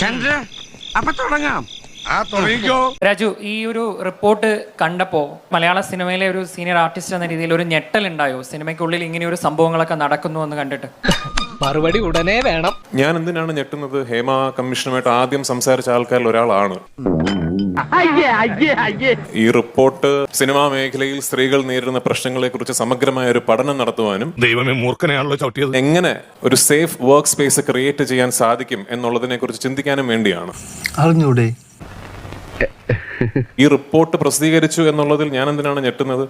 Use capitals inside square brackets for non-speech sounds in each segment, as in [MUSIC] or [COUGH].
ചന്ദ്ര അപ്പൊ തുടങ്ങാം. ആ തുടങ്ങിക്കോ. രാജു ഈ ഒരു റിപ്പോർട്ട് കണ്ടപ്പോ മലയാള സിനിമയിലെ ഒരു സീനിയർ ആർട്ടിസ്റ്റ് എന്ന രീതിയിൽ ഒരു ഞെട്ടൽ ഉണ്ടായോ? സിനിമയ്ക്കുള്ളിൽ ഇങ്ങനെ ഒരു സംഭവങ്ങളൊക്കെ നടക്കുന്നു എന്ന് കണ്ടിട്ട്. മറുപടി ഉടനെ വേണം. ഞാൻ എന്തിനാണ് ഞെട്ടുന്നത്? ഹേമ കമ്മീഷനുമായിട്ട് ആദ്യം സംസാരിച്ച ആൾക്കാരിൽ ഒരാളാണ്. ഈ റിപ്പോർട്ട് സിനിമാ മേഖലയിൽ സ്ത്രീകൾ നേരിടുന്ന പ്രശ്നങ്ങളെ കുറിച്ച് സമഗ്രമായ ഒരു പഠനം നടത്തുവാനും ദൈവമേ മൂർഖനെയാണല്ലോ ചവിട്ടിയത്. എങ്ങനെ ഒരു സേഫ് വർക്ക് സ്പേസ് ക്രിയേറ്റ് ചെയ്യാൻ സാധിക്കും എന്നുള്ളതിനെ കുറിച്ച് ചിന്തിക്കാനും വേണ്ടിയാണ്. അറിഞ്ഞൂടെ? ഈ റിപ്പോർട്ട് പ്രസിദ്ധീകരിച്ചു എന്നുള്ളതിൽ ഞാൻ എന്തിനാണ് ഞെട്ടുന്നത്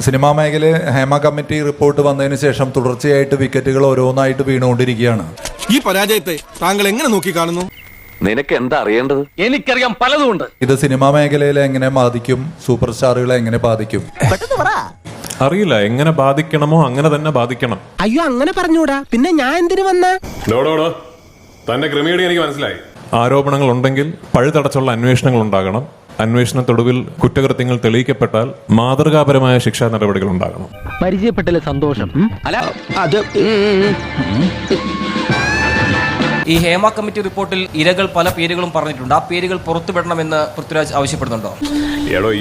സിനിമാ മേഖലയിൽ ഹേമ കമ്മിറ്റി റിപ്പോർട്ട് വന്നതിന് ശേഷം തുടർച്ചയായിട്ട് വിക്കറ്റുകൾ ഓരോന്നായിട്ട് വീണുകൊണ്ടിരിക്കുകയാണ്. ഈ പരാജയത്തെ താങ്കൾ എങ്ങനെ നോക്കി കാണുന്നു നിനക്ക് എന്താ അറിയേണ്ടത്? എനിക്കറിയാം പലതുമുണ്ട്. ഇത് സിനിമാ മേഖലയിലെ എങ്ങനെ ബാധിക്കും? സൂപ്പർ സ്റ്റാറുകളെ എങ്ങനെ ബാധിക്കും? അറിയില്ല എങ്ങനെ ബാധിക്കണമോ അങ്ങനെ തന്നെ ബാധിക്കണം. അയ്യോ അങ്ങനെ പറഞ്ഞൂടാ. പിന്നെ ഞാൻ എന്തിനു വന്ന? തന്റെ ക്രമീടി എനിക്ക് മനസ്സിലായി. ആരോപണങ്ങൾ ഉണ്ടെങ്കിൽ പഴുതടച്ചുള്ള അന്വേഷണങ്ങൾ ഉണ്ടാകണം. അന്വേഷണത്തൊടുവിൽ കുറ്റകൃത്യങ്ങൾ തെളിയിക്കപ്പെട്ടാൽ മാതൃകാപരമായ ശിക്ഷാ നടപടികൾ ഉണ്ടാകണം. പരിചയപ്പെട്ടതിൽ സന്തോഷം? അല്ല അത് ഈ ഹേമ കമ്മിറ്റി റിപ്പോർട്ടിൽ ഇരകൾ പല പേരുകളും പറഞ്ഞിട്ടുണ്ട്. ആ പേരുകൾ പുറത്തുവിടണമെന്ന് പൃഥ്വിരാജ് ആവശ്യപ്പെടുന്നുണ്ടോ? എടോ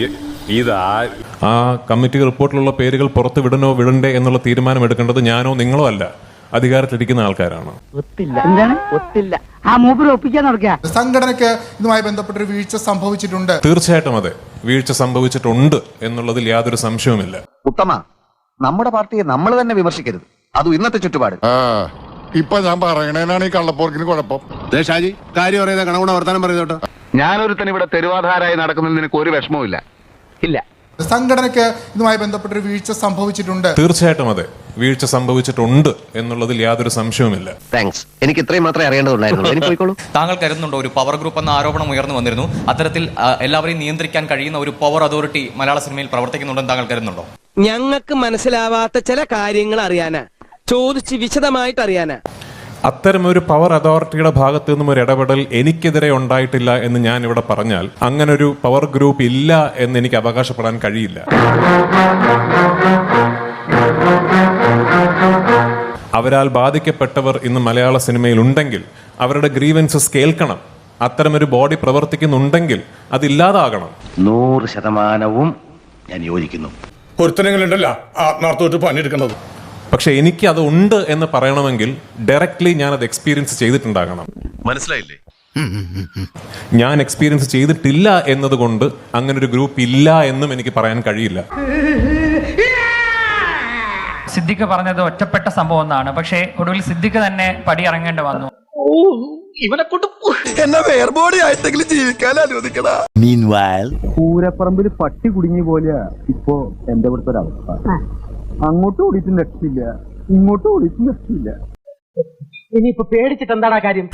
ഇതാ ആ കമ്മിറ്റി റിപ്പോർട്ടിലുള്ള പേരുകൾ പുറത്ത് വിടണോ വിടണ്ടേ എന്നുള്ള തീരുമാനം എടുക്കേണ്ടത് ഞാനോ നിങ്ങളോ അല്ല. അധികാരത്തിലിരിക്കുന്ന ആൾക്കാരാണ്? എന്താണ് ഒത്തില്ല. ആ മൂപ്പര് ഒപ്പിക്കാൻ നടക്കുക സംഘടനയ്ക്ക് ഇതുമായി ബന്ധപ്പെട്ട വീഴ്ച സംഭവിച്ചിട്ടുണ്ട്. തീർച്ചയായിട്ടും അതെ. വീഴ്ച സംഭവിച്ചിട്ടുണ്ട് എന്നുള്ളതിൽ യാതൊരു സംശയവുമില്ല. ഉത്തമ നമ്മുടെ പാർട്ടിയെ നമ്മൾ തന്നെ വിമർശിക്കരുത്. അതും ഇന്നത്തെ ചുറ്റുപാട്. ആ. ഇപ്പൊ ഞാൻ പറയണേനാണ് ഈ കള്ളപ്പോർക്കിന് കുഴപ്പം. ദേശാജി കാര്യം അറിയാതെ കണകുണ വർത്താനം പറയുന്നോട്ടോ ഞാനൊരുത്തൻ ഇവിടെ തെരുവാധാരായി നടക്കുന്നതിൽ നിനക്ക് ഒരു വിഷമവും ഇല്ല. ഇല്ല സംഘടനയ്ക്ക് ഇതുമായി ബന്ധപ്പെട്ടൊരു വീഴ്ച സംഭവിച്ചിട്ടുണ്ട്. തീർച്ചയായിട്ടും അതെ. വീഴ്ച സംഭവിച്ചിട്ടുണ്ട് എന്നുള്ളതിൽ യാതൊരു സംശയവുമില്ല. താങ്ക്സ് എനിക്ക് ഇത്രയും മാത്രമേ അറിയേണ്ടതുള്ളായിരുന്നു [LAUGHS] പോയിക്കോളൂ. താങ്കൾ കരുതുന്നുണ്ടോ ഒരു പവർ ഗ്രൂപ്പ് എന്ന ആരോപണം ഉയർന്നു വന്നിരുന്നു? അത്തരത്തിൽ എല്ലാവരെയും നിയന്ത്രിക്കാൻ കഴിയുന്ന ഒരു പവർ അതോറിറ്റി മലയാള സിനിമയിൽ പ്രവർത്തിക്കുന്നുണ്ടെന്ന് താങ്കൾ കരുതുന്നുണ്ടോ? ഞങ്ങൾക്ക് മനസ്സിലാവാത്ത ചില കാര്യങ്ങൾ അറിയാനാ. ചോദിച്ച് വിശദമായിട്ട് അറിയാനാ അത്തരം ഒരു പവർ അതോറിറ്റിയുടെ ഭാഗത്തു നിന്നും ഒരു ഇടപെടൽ എനിക്കെതിരെ ഉണ്ടായിട്ടില്ല എന്ന് ഞാൻ ഇവിടെ പറഞ്ഞാൽ അങ്ങനെ ഒരു പവർ ഗ്രൂപ്പ് ഇല്ല എന്ന് എനിക്ക് അവകാശപ്പെടാൻ കഴിയില്ല. അവരാൽ ബാധിക്കപ്പെട്ടവർ ഇന്ന് മലയാള സിനിമയിൽ ഉണ്ടെങ്കിൽ അവരുടെ ഗ്രീവൻസസ് കേൾക്കണം. അത്തരമൊരു ബോഡി പ്രവർത്തിക്കുന്നുണ്ടെങ്കിൽ അതില്ലാതാകണം നൂറ് ശതമാനവും ഞാൻ യോജിക്കുന്നു. ഒരുത്തനെങ്കിലുണ്ടല്ല ആത്മാർത്ഥമായിട്ട് പണിയെടുക്കുന്നത്. പക്ഷെ എനിക്ക് അത് ഉണ്ട് എന്ന് പറയണമെങ്കിൽ ഡയറക്ട്ലി ഞാൻ അത് എക്സ്പീരിയൻസ് ചെയ്തിട്ടുണ്ടാകണം. മനസ്സിലായില്ലേ? ഞാൻ എക്സ്പീരിയൻസ് ചെയ്തിട്ടില്ല എന്നതുകൊണ്ട് അങ്ങനെ ഒരു ഗ്രൂപ്പ് ഇല്ല എന്നും എനിക്ക് പറയാൻ കഴിയില്ല. സിദ്ദിഖ് പറഞ്ഞത് ഒറ്റപ്പെട്ട സംഭവം എന്നാണ്. പക്ഷേ ഒടുവിൽ സിദ്ദിഖ് തന്നെ പടി ഇറങ്ങേണ്ടി വന്നു. ഇവനെ കൊണ്ട് എന്നെ വേർബോഡി ആയിട്ടെങ്കിലും ജീവിക്കാൻ അനുവദിക്കടാ. പൂരപ്പറമ്പിൽ പട്ടി കുടുങ്ങി പോലെയാ ഇപ്പോ എന്റെ ഇവിടുത്തെ ഒരവസ്ഥ അങ്ങോട്ട് ഓടിയിട്ടും രക്ഷയില്ല ഇങ്ങോട്ട് ഓടിയിട്ടും രക്ഷയില്ല ഇനിയിപ്പോ പേടിച്ചിട്ട് എന്താടാ കാര്യം?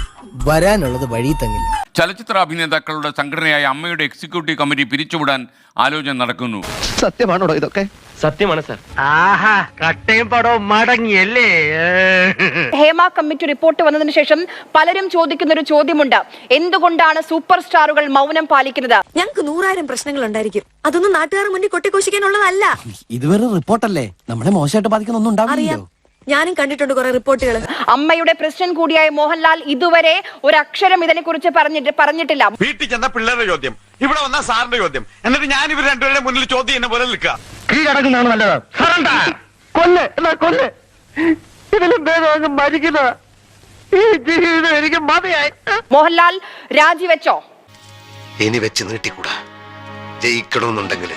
വരാനുള്ളത് വഴി തങ്ങില്ല. ചലച്ചിത്ര അഭിനേതാക്കളുടെ സംഘടനയായ അമ്മയുടെ എക്സിക്യൂട്ടീവ് കമ്മിറ്റി പിരിച്ചുവിടാൻ ആലോചന നടക്കുന്നു. സത്യമാണോ ഇതൊക്കെ? സത്യമാണ് സർ. ആഹാ കട്ടയും പടവും മടങ്ങിയല്ലേ? ഹേമ കമ്മിറ്റി റിപ്പോർട്ട് വന്നതിന് ശേഷം പലരും ചോദിക്കുന്ന ഒരു ചോദ്യമുണ്ട്. എന്തുകൊണ്ടാണ് സൂപ്പർ സ്റ്റാറുകൾ മൗനം പാലിക്കുന്നത്? ഞങ്ങൾക്ക് നൂറായിരം പ്രശ്നങ്ങൾ ഉണ്ടായിരിക്കും. അതൊന്നും നാട്ടുകാർ മുന്നിൽ കൊട്ടിഘോഷിക്കാനുള്ളതല്ല. ഇതുവരെ റിപ്പോർട്ടല്ലേ? നമ്മളെ മോശമായിട്ട് ബാധിക്കുന്ന ഒന്നും അറിയാം. ഞാനും കണ്ടിട്ടുണ്ട് കുറെ റിപ്പോർട്ടുകൾ അമ്മയുടെ പ്രസിഡന്റ് കൂടിയായ മോഹൻലാൽ ഇതുവരെ ഒരു അക്ഷരം ഇതിനെക്കുറിച്ച് പറഞ്ഞിട്ട് പറഞ്ഞിട്ടില്ല. വീട്ടിൽ ചെന്ന പിള്ളേരുടെ ചോദ്യം. ഇവിടെ വന്ന സാറിന്റെ ചോദ്യം. എന്നിട്ട് ഞാൻ ഇവർ രണ്ടുപേരുടെ മുന്നിൽ ചോദ്യം എന്നെ പോലെ നിൽക്കുക. കീഴടങ്ങുന്നതാണ് നല്ലത്. കൊല്ല് എന്നാ കൊല്ല്? ഇതിലും ഭേദം മരിക്കുന്ന ഈ ജീവിതം എനിക്ക് മതിയായി. മോഹൻലാൽ രാജിവെച്ചോ? ഇനി വെച്ച് നീട്ടിക്കൂടാ. ജയിക്കണമെന്നുണ്ടെങ്കിൽ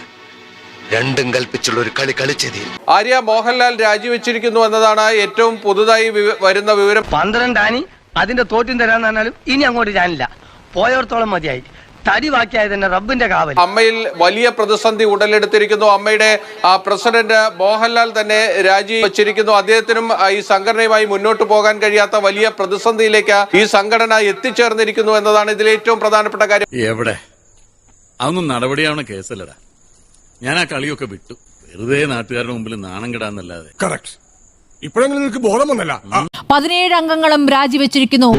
രണ്ടും കൽപ്പിച്ചുള്ള ഒരു കളി കളിച്ചത്. ആര്യ മോഹൻലാൽ രാജിവെച്ചിരിക്കുന്നു എന്നതാണ് ഏറ്റവും പുതുതായി വരുന്ന വിവരം. പന്ത്രണ്ടാനി അതിന്റെ തോറ്റും തരാന്ന് പറഞ്ഞാലും ഇനി അങ്ങോട്ട് ഞാനില്ല. പോയോർത്തോളം മതിയായി. തടി ബാക്കിയായത് തന്നെ റബ്ബിന്റെ കാവൽ അമ്മയിൽ വലിയ പ്രതിസന്ധി ഉടലെടുത്തിരിക്കുന്നു. അമ്മയുടെ പ്രസിഡന്റ് മോഹൻലാൽ തന്നെ രാജി വച്ചിരിക്കുന്നു. അദ്ദേഹത്തിനും ഈ സംഘടനയുമായി മുന്നോട്ട് പോകാൻ കഴിയാത്ത വലിയ പ്രതിസന്ധിയിലേക്ക് ഈ സംഘടന എത്തിച്ചേർന്നിരിക്കുന്നു എന്നതാണ് ഇതിലെ ഏറ്റവും പ്രധാനപ്പെട്ട കാര്യം. എവിടെ? അതൊന്നും നടപടിയാണ് കേസല്ലടാ. ഞാൻ ആ കളിയൊക്കെ വിട്ടു. വെറുതെ നാട്ടുകാരുടെ മുമ്പിൽ നാണം കിടാന്നല്ലാതെ. കറക്റ്റ് ഇപ്പോഴെങ്കിലും നിങ്ങൾക്ക് ബോധം വന്നല്ല. പതിനേഴ് അംഗങ്ങളും രാജിവെച്ചിരിക്കുന്നു.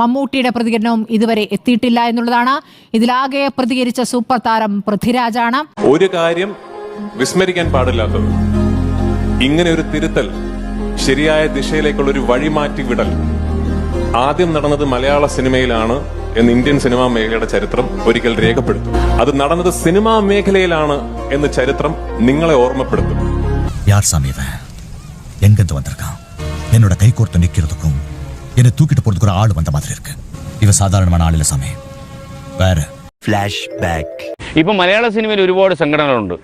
മമ്മൂട്ടിയുടെ പ്രതികരണവും ഇതുവരെ എത്തിയിട്ടില്ല എന്നുള്ളതാണ്. ഇതിലാകെ പ്രതികരിച്ച സൂപ്പർ താരം പൃഥ്വിരാജാണ്. ഒരു കാര്യം വിസ്മരിക്കാൻ പാടില്ലാത്തത്. ഇങ്ങനെ ഒരു തിരുത്തൽ ശരിയായ ദിശയിലേക്കുള്ള ഒരു വഴിമാറ്റി വിടൽ. ആദ്യം നടന്നത് മലയാള സിനിമയിലാണ്. എന്ന് ഇന്ത്യൻ സിനിമാ മേഖലയുടെ ചരിത്രം ഒരിക്കൽ രേഖപ്പെടുത്തും അത് നടന്നത് സിനിമാ മേഖലയിലാണ് എന്ന് ചരിത്രം നിങ്ങളെ ഓർമ്മപ്പെടുത്തും யார் சாமி இவன் எங்கிருந்து வந்திருக்கான் என்னோட கை கோர்த்து நிக்கிறதுக்கும் என்னை தூக்கிட்டு போறதுக்கு ஒரு ஆள் வந்த மாதிரி இருக்கு இவன் சாதாரணமான ஆள் இல்ல சாமி வேற ஃபிளாஷ் பேக் ഇപ്പൊ മലയാള സിനിമയിൽ ഒരുപാട് സംഘടനകളുണ്ട്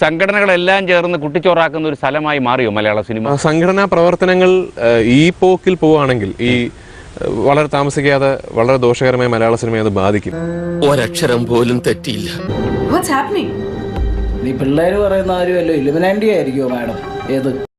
സംഘടനകളെല്ലാം ചേർന്ന് കുട്ടിച്ചോറാക്കുന്ന ഒരു സ്ഥലമായി മാറിയോ മലയാള സിനിമ സംഘടനാ പ്രവർത്തനങ്ങൾ ഈ പോക്കിൽ പോവുകയാണെങ്കിൽ ഈ വളരെ താമസിക്കാതെ വളരെ ദോഷകരമായി മലയാള സിനിമയെ അത് ബാധിക്കും. ഒരക്ഷരം പോലും തെറ്റിയില്ല. നീ പിള്ളേര് പറയുന്ന കാര്യമല്ലോ ഇലുമിനാൻഡി ആയിരിക്കുമോ മാഡം? ഏത്?